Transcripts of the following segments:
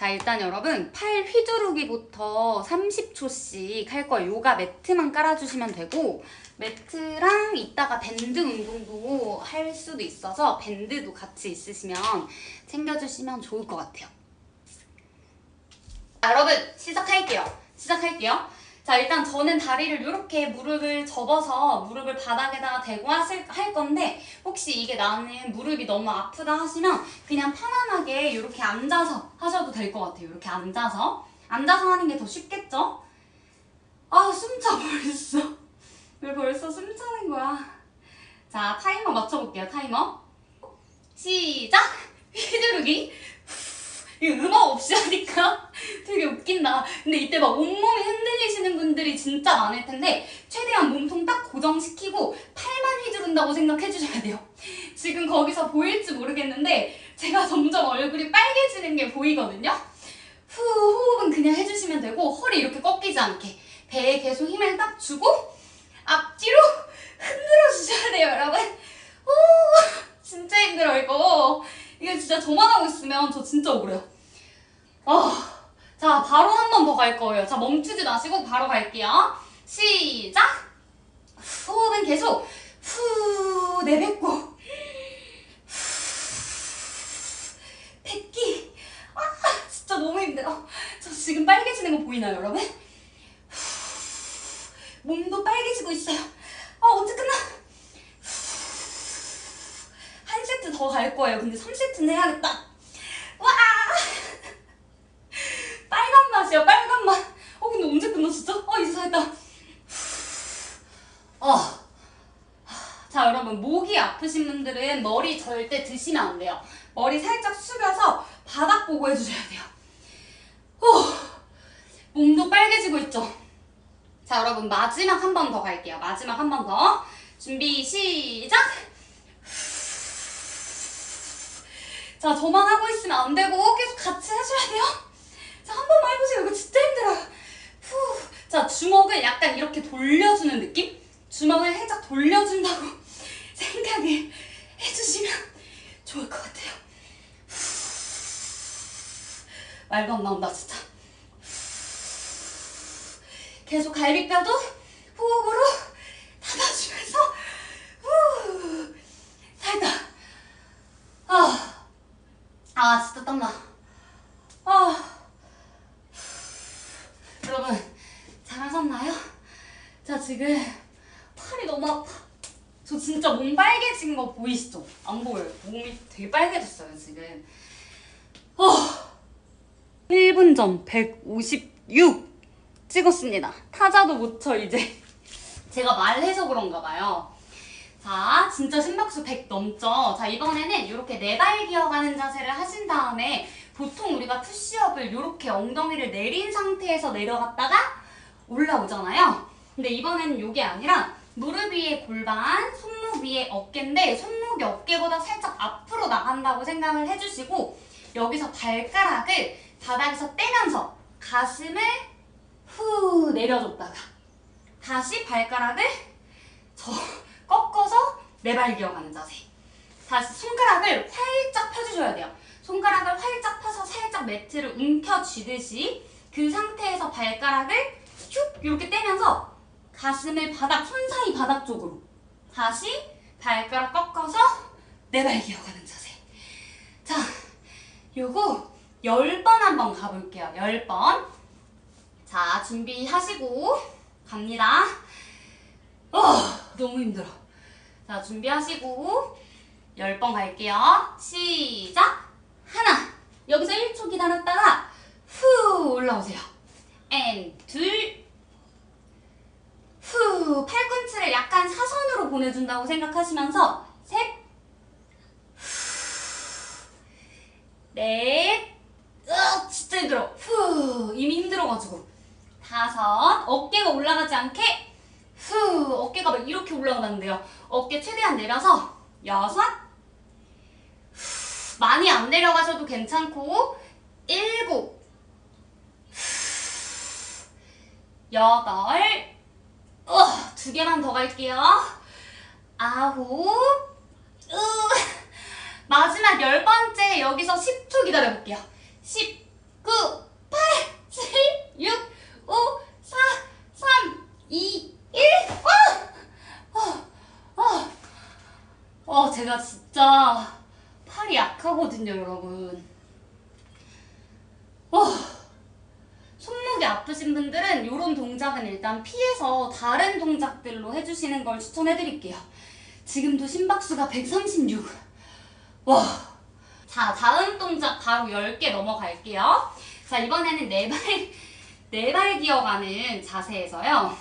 자 일단 여러분 팔 휘두르기부터 30초씩 할 거예요. 요가 매트만 깔아주시면 되고 매트랑 이따가 밴드 운동도 할 수도 있어서 밴드도 같이 있으시면 챙겨주시면 좋을 것 같아요. 자, 여러분 시작할게요. 시작할게요. 자 일단 저는 다리를 이렇게 무릎을 접어서 무릎을 바닥에다가 대고 하실, 할 건데 혹시 이게 나는 무릎이 너무 아프다 하시면 그냥 편안하게 이렇게 앉아서 하셔도 될 것 같아요. 이렇게 앉아서 앉아서 하는 게 더 쉽겠죠? 아 숨차 벌써 왜 벌써 숨 차는 거야? 자 타이머 맞춰볼게요. 타이머 시작 휘두르기 이 음악 없이 하니까 되게 웃긴다. 근데 이때 막 온몸이 흔들리시는 분들이 진짜 많을 텐데 최대한 몸통 딱 고정시키고 팔만 휘두른다고 생각해 주셔야 돼요. 지금 거기서 보일지 모르겠는데 제가 점점 얼굴이 빨개지는 게 보이거든요. 후 호흡은 그냥 해주시면 되고 허리 이렇게 꺾이지 않게 배에 계속 힘을 딱 주고 앞뒤로 흔들어 주셔야 돼요, 여러분. 오 진짜 힘들어 이거. 이게 진짜 저만 하고 있으면 저 진짜 억울해요. 아, 자 바로 한 번 더 갈 거예요. 자 멈추지 마시고 바로 갈게요. 시작. 호흡은 계속 후 내뱉고 뱉기. 아 진짜 너무 힘들어. 저 지금 빨개지는 거 보이나요, 여러분? 몸도 빨개지고 있어요. 아 언제 끝나? 한 세트 더 갈 거예요. 근데 3세트는 해야겠다. 와! 빨간 맛이야, 빨간 맛. 어, 근데 언제 끝나, 진짜? 어, 이제 다 했다. 어. 자, 여러분, 목이 아프신 분들은 머리 절대 드시면 안 돼요. 머리 살짝 숙여서 바닥 보고 해주셔야 돼요. 어. 몸도 빨개지고 있죠? 자, 여러분, 마지막 한 번 더 갈게요. 마지막 한 번 더. 준비, 시작! 자, 저만 하고 있으면 안 되고 계속 같이 해줘야 돼요. 자, 한 번만 해보세요. 이거 진짜 힘들어요. 후. 자, 주먹을 약간 이렇게 돌려주는 느낌? 주먹을 살짝 돌려준다고 생각을 해주시면 좋을 것 같아요. 후. 말도 안 나온다, 진짜. 계속 갈비뼈도 호흡으로 닫아주면서 후. 살짝. 아. 아 진짜 땀나 아 여러분 잘하셨나요? 자 지금 진짜 몸 빨개진 거 보이시죠? 안 보여요 몸이 되게 빨개졌어요 지금 어 1분 전 156 찍었습니다 타자도 못 쳐 이제 제가 말해서 그런가 봐요 자, 진짜 심박수 100 넘죠? 자, 이번에는 이렇게 네발 기어가는 자세를 하신 다음에 보통 우리가 푸시업을 이렇게 엉덩이를 내린 상태에서 내려갔다가 올라오잖아요. 근데 이번에는 이게 아니라 무릎 위에 골반, 손목 위에 어깨인데 손목이 어깨보다 살짝 앞으로 나간다고 생각을 해주시고 여기서 발가락을 바닥에서 떼면서 가슴을 후 내려줬다가 다시 발가락을 저 꺾어서 네발 기어가는 자세. 다시 손가락을 활짝 펴주셔야 돼요. 손가락을 활짝 펴서 살짝 매트를 움켜쥐듯이 그 상태에서 발가락을 슉 이렇게 떼면서 가슴을 바닥, 손 사이 바닥 쪽으로 다시 발가락 꺾어서 네발 기어가는 자세. 자, 요거 10번 한번 가볼게요. 10번. 자, 준비하시고 갑니다. 어, 너무 힘들어. 자, 준비하시고 10번 갈게요. 시작! 하나! 여기서 1초 기다렸다가 후 올라오세요. 앤 둘, 후 팔꿈치를 약간 보내준다고 생각하시면서 셋, 후, 넷, 으 진짜 힘들어. 후 이미 힘들어가지고. 다섯. 어깨가 올라가지 않게 후 어깨가 막 이렇게 올라가는데요. 어깨 최대한 내려서 여섯. 후, 많이 안 내려가셔도 괜찮고 일곱. 후, 여덟. 어, 두 개만 더 갈게요. 아홉 으, 마지막 열 번째 여기서 10초 기다려볼게요 19 8 7 6 5 4 3 2 1 와! 어! 어! 어, 제가 진짜 팔이 약하거든요 여러분 어! 손목이 아프신 분들은 이런 동작은 일단 피해서 다른 동작들로 해주시는 걸 추천해드릴게요. 지금도 심박수가 136. 와. 자, 다음 동작 바로 10개 넘어갈게요. 자, 이번에는 네 발, 네 발 기어가는 자세에서요.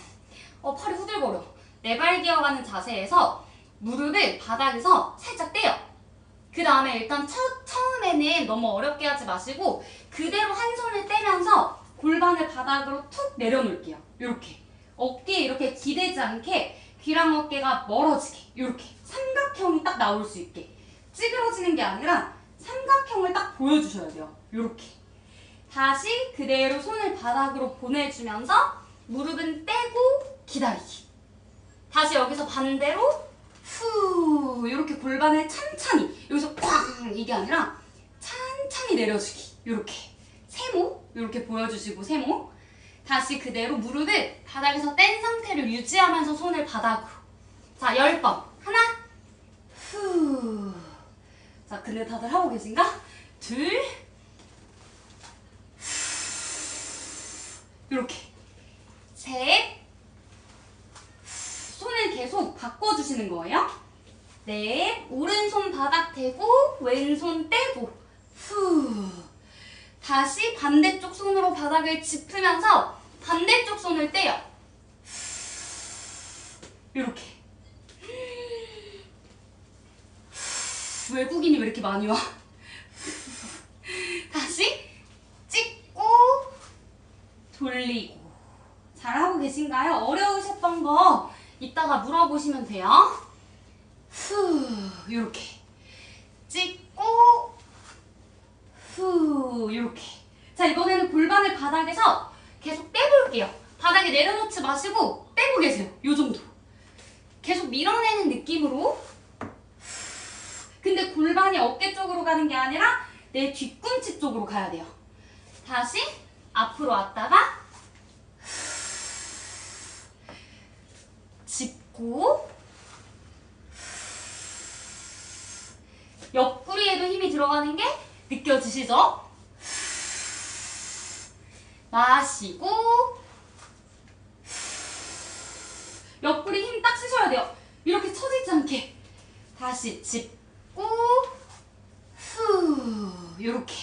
어, 팔이 후들거려. 네 발 기어가는 자세에서 무릎을 바닥에서 살짝 떼요. 그 다음에 일단 첫, 처음에는 너무 어렵게 하지 마시고 그대로 한 손을 떼면서 골반을 바닥으로 툭 내려놓을게요. 이렇게. 어깨 이렇게 기대지 않게 귀랑 어깨가 멀어지게 이렇게 삼각형이 딱 나올 수 있게 찌그러지는 게 아니라 삼각형을 딱 보여주셔야 돼요. 이렇게. 다시 그대로 손을 바닥으로 보내주면서 무릎은 떼고 기다리기. 다시 여기서 반대로 후 이렇게 골반을 찬찬히 여기서 꽝 이게 아니라 찬찬히 내려주기 이렇게 세모 이렇게 보여주시고 세모. 다시 그대로 무릎을 바닥에서 뗀 상태를 유지하면서 손을 바닥으로. 자 10번. 하나. 후자 근데 다들 하고 계신가? 둘. 이렇게. 셋. 손을 계속 바꿔주시는 거예요. 네, 오른손 바닥 대고 왼손 떼고. 후. 다시 반대쪽 손으로 바닥을 짚으면서 반대쪽 손을 떼요. 이렇게. 외국인이 왜 이렇게 많이 와? 다시 찍고 돌리고. 잘하고 계신가요? 어려우셨던 거 이따가 물어보시면 돼요. 후, 이렇게 찍고 후, 이렇게. 자 이번에는 골반을 바닥에서 계속 떼볼게요. 바닥에 내려놓지 마시고 떼고 계세요. 요 정도. 계속 밀어내는 느낌으로. 근데 골반이 어깨 쪽으로 가는 게 아니라 내 뒤꿈치 쪽으로 가야 돼요. 다시 앞으로 왔다가 짚고 옆구리에도 힘이 들어가는 게 느껴지시죠? 마시고 옆구리 힘 딱 쓰셔야 돼요. 이렇게 처지지 않게 다시 짚고 후 이렇게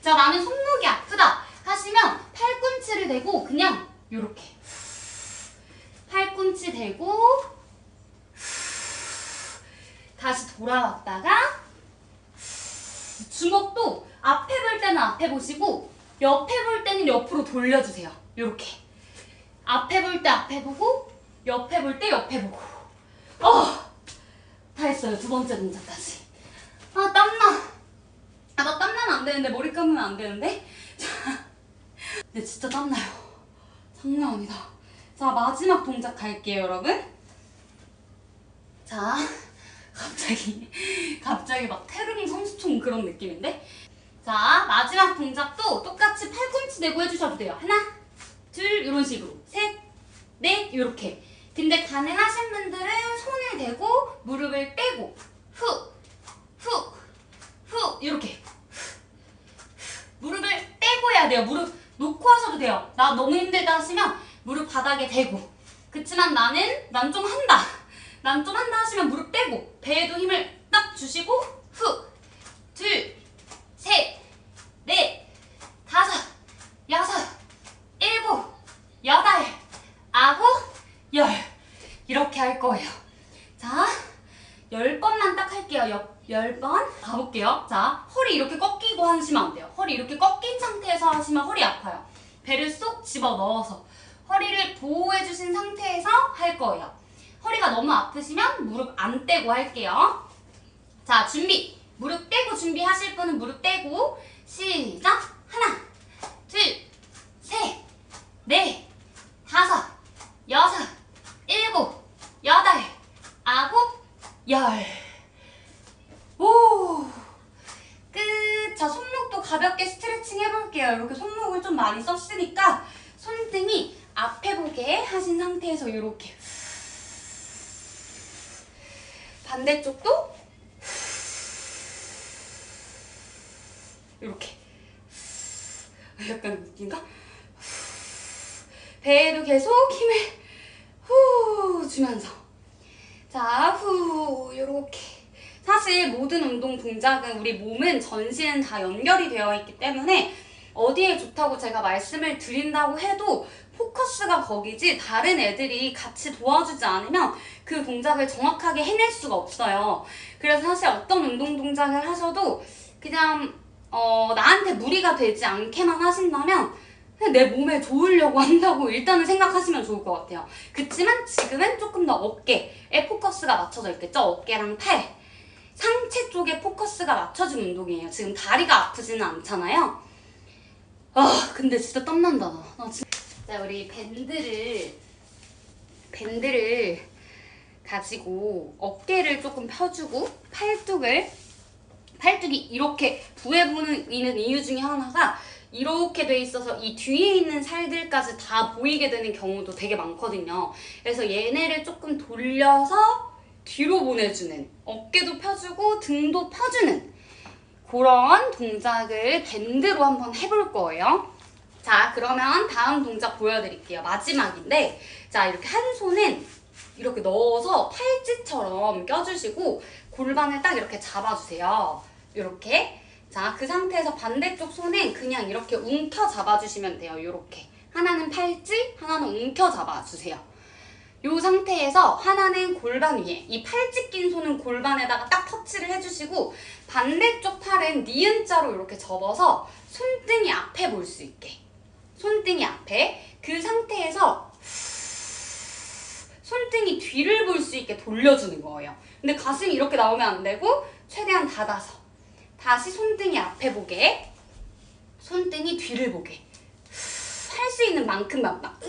자 나는 손목이 아프다 하시면 팔꿈치를 대고 그냥 이렇게 팔꿈치 대고 다시 돌아왔다가 주먹도 앞에 볼 때는 앞에 보시고 옆에 볼 때는 옆으로 돌려주세요. 이렇게 앞에 볼 때 앞에 보고 옆에 볼 때 옆에 보고 어! 다 했어요. 두 번째 동작까지. 아 땀나. 아 나 땀나면 안 되는데 머리 감으면 안 되는데. 자, 근데 진짜 땀나요. 장난 아니다. 자, 마지막 동작 갈게요, 여러분. 자, 갑자기, 갑자기 막 태릉 선수촌 그런 느낌인데? 자, 마지막 동작도 똑같이 팔꿈치 대고 해주셔도 돼요. 하나, 둘, 이런 식으로. 셋, 넷, 이렇게. 근데 가능하신 분들은 손을 대고 무릎을 떼고, 후, 후, 후, 이렇게. 무릎을 떼고 해야 돼요. 무릎 놓고 하셔도 돼요. 나 너무 힘들다 하시면 무릎 바닥에 대고. 그치만 나는 난 좀 한다. 난좀 한다 하시면 무릎 떼고 배에도 힘을 딱 주시고 후, 둘, 셋, 넷, 다섯, 여섯, 일곱, 여덟, 아홉, 열 이렇게 할 거예요. 자, 열 번만 딱 할게요. 여- 열번 가볼게요. 자, 허리 이렇게 꺾이고 하시면 안 돼요. 허리 이렇게 꺾인 상태에서 하시면 허리 아파요. 배를 쏙 집어 넣어서 허리를 보호해 주신 상태에서 할 거예요. 허리가 너무 아프시면 무릎 안 떼고 할게요. 자, 준비. 무릎 떼고 준비하실 분은 무릎 떼고 시작. 하나, 둘, 셋, 넷, 다섯, 여섯, 일곱, 여덟, 아홉, 열. 오! 끝! 자, 손목도 가볍게 스트레칭 해볼게요. 이렇게 손목을 좀 많이 썼으니까 손등이 앞에 보게 하신 상태에서 이렇게 반대쪽도 이렇게. 약간 웃긴가? 배에도 계속 힘을 후 주면서. 자후 이렇게. 사실 모든 운동 동작은 우리 몸은 전신 다 연결이 되어 있기 때문에 어디에 좋다고 제가 말씀을 드린다고 해도 포커스가 거기지 다른 애들이 같이 도와주지 않으면 그 동작을 정확하게 해낼 수가 없어요. 그래서 사실 어떤 운동 동작을 하셔도 그냥 어, 나한테 무리가 되지 않게만 하신다면 내 몸에 좋으려고 한다고 일단은 생각하시면 좋을 것 같아요. 그치만 지금은 조금 더 어깨에 포커스가 맞춰져 있겠죠? 어깨랑 팔. 상체 쪽에 포커스가 맞춰진 운동이에요. 지금 다리가 아프지는 않잖아요. 아, 근데 진짜 땀난다. 나. 나 진짜. 자, 우리 밴드를, 밴드를 가지고 어깨를 조금 펴주고 팔뚝을, 팔뚝이 이렇게 부해 보이는 이유 중에 하나가 이렇게 돼 있어서 이 뒤에 있는 살들까지 다 보이게 되는 경우도 되게 많거든요. 그래서 얘네를 조금 돌려서 뒤로 보내주는 어깨도 펴주고 등도 펴주는 그런 동작을 밴드로 한번 해볼 거예요. 자, 그러면 다음 동작 보여드릴게요. 마지막인데, 자, 이렇게 한 손은 이렇게 넣어서 팔찌처럼 껴주시고 골반을 딱 이렇게 잡아주세요. 이렇게. 자, 그 상태에서 반대쪽 손은 그냥 이렇게 움켜 잡아주시면 돼요. 이렇게. 하나는 팔찌, 하나는 움켜 잡아주세요. 이 상태에서 하나는 골반 위에, 이 팔찌 낀 손은 골반에다가 딱 터치를 해주시고 반대쪽 팔은 니은자로 이렇게 접어서 손등이 앞에 볼 수 있게. 손등이 앞에. 그 상태에서 손등이 뒤를 볼 수 있게 돌려주는 거예요. 근데 가슴이 이렇게 나오면 안 되고 최대한 닫아서 다시 손등이 앞에 보게 손등이 뒤를 보게 할 수 있는 만큼만 막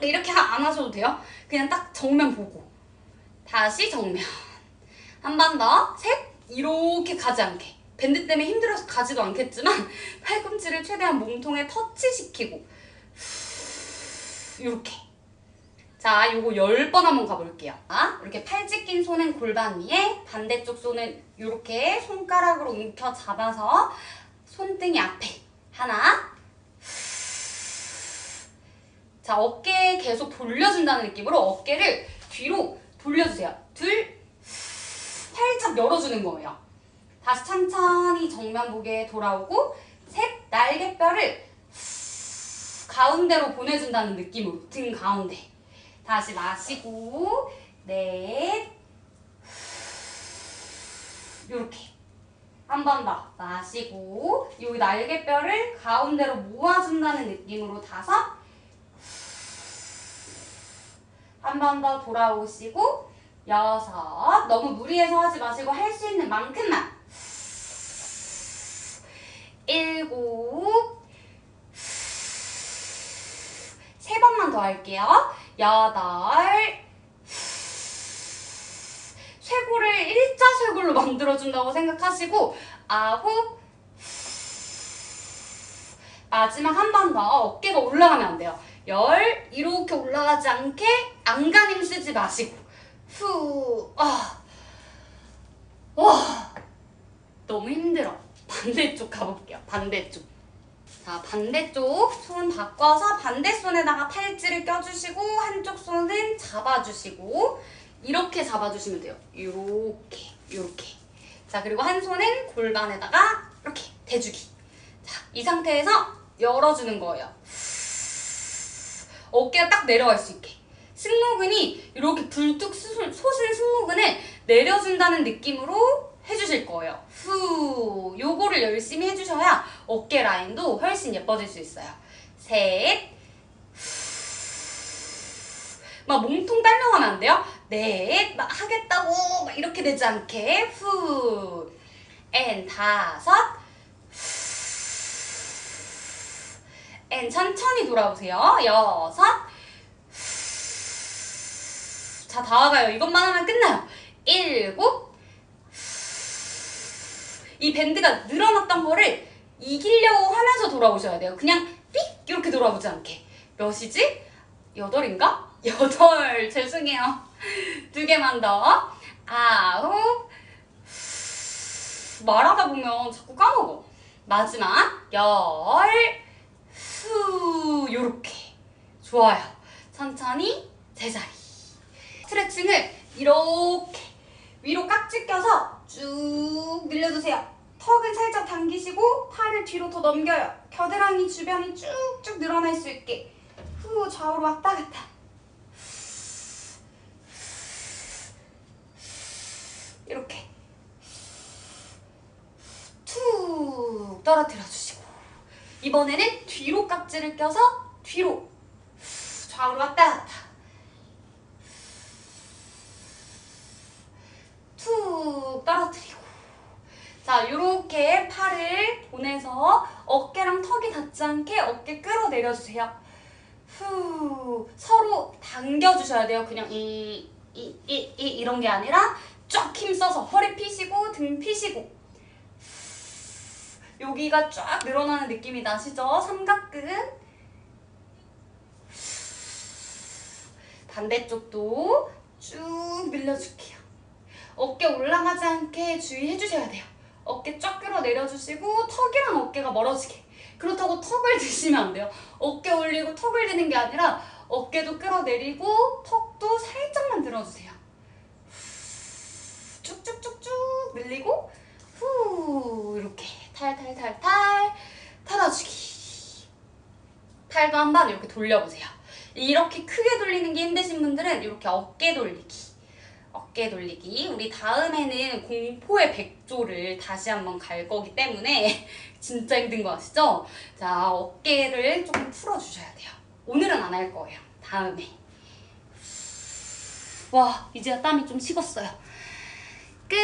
이렇게 안 하셔도 돼요. 그냥 딱 정면 보고 다시 정면 한 번 더 셋 이렇게 가지 않게 밴드 때문에 힘들어서 가지도 않겠지만 팔꿈치를 최대한 몸통에 터치시키고 이렇게 자, 요거 10번 한번 가볼게요. 자, 이렇게 팔찌 낀 손은 골반 위에, 반대쪽 손은 이렇게 손가락으로 움켜 잡아서 손등이 앞에. 하나. 자, 어깨 계속 돌려준다는 느낌으로 어깨를 뒤로 돌려주세요. 둘. 활짝 열어주는 거예요. 다시 천천히 정면 보게 돌아오고, 셋. 날개뼈를 가운데로 보내준다는 느낌으로 등 가운데. 다시 마시고 넷. 요렇게. 한 번 더. 마시고 요 날개뼈를 가운데로 모아준다는 느낌으로 다섯. 한 번 더 돌아오시고 여섯. 너무 무리해서 하지 마시고 할 수 있는 만큼만 일곱 세 번만 더 할게요. 여덟. 쇄골을 일자 쇄골로 만들어준다고 생각하시고 아홉. 마지막 한 번 더 어깨가 올라가면 안 돼요. 열. 이렇게 올라가지 않게 안간 힘 쓰지 마시고. 후. 아. 와. 너무 힘들어. 반대쪽 가볼게요. 반대쪽 자, 반대쪽 손 바꿔서 반대 손에다가 팔찌를 껴주시고 한쪽 손은 잡아주시고 이렇게 잡아주시면 돼요. 요렇게, 요렇게. 자, 그리고 한 손은 골반에다가 이렇게 대주기. 자, 이 상태에서 열어주는 거예요. 어깨가 딱 내려갈 수 있게. 승모근이 이렇게 불뚝 솟은 승모근을 내려준다는 느낌으로 해주실 거예요. 후, 요거를 열심히 해주셔야 어깨 라인도 훨씬 예뻐질 수 있어요. 셋, 막 몸통 딸려가면 안 돼요. 넷, 막 하겠다고 막 이렇게 되지 않게 후, 앤 다섯, 앤 천천히 돌아오세요. 여섯, 자 다와가요. 이것만 하면 끝나요. 일곱, 이 밴드가 늘어났던 거를 이기려고 하면서 돌아오셔야 돼요. 그냥 삑 이렇게 돌아오지 않게. 몇이지? 여덟인가? 여덟 죄송해요. 두 개만 더. 아홉 말하다 보면 자꾸 까먹어. 마지막 열, 후 요렇게 좋아요. 천천히 제자리. 스트레칭을 이렇게 위로 깍지 껴서 쭉 늘려주세요. 턱은 살짝 당기시고 팔을 뒤로 더 넘겨요. 겨드랑이 주변이 쭉쭉 늘어날 수 있게. 후 좌우로 왔다 갔다. 이렇게. 툭 떨어뜨려 주시고. 이번에는 뒤로 깍지를 껴서 뒤로. 좌우로 왔다 갔다 툭 떨어뜨리고 자 이렇게 팔을 보내서 어깨랑 턱이 닿지 않게 어깨 끌어 내려 주세요. 후 서로 당겨 주셔야 돼요. 그냥 이 이, 이, 이, 이런 게 아니라 쫙 힘써서 허리 피시고 등 피시고. 여기가 쫙 늘어나는 느낌이 나시죠? 삼각근. 반대쪽도 쭉 늘려줄게요. 어깨 올라가지 않게 주의해 주셔야 돼요. 어깨 쫙 끌어 내려주시고 턱이랑 어깨가 멀어지게 그렇다고 턱을 드시면 안 돼요. 어깨 올리고 턱을 드는 게 아니라 어깨도 끌어내리고 턱도 살짝만 들어주세요. 쭉쭉쭉쭉 늘리고 후 이렇게 탈탈탈탈 털어주기. 팔도 한 번 이렇게 돌려보세요. 이렇게 크게 돌리는 게 힘드신 분들은 이렇게 어깨 돌리기 어깨 돌리기. 우리 다음에는 공포의 백조를 다시 한번 갈 거기 때문에 진짜 힘든 거 아시죠? 자 어깨를 조금 풀어주셔야 돼요. 오늘은 안 할 거예요. 다음에. 와 이제야 땀이 좀 식었어요. 끝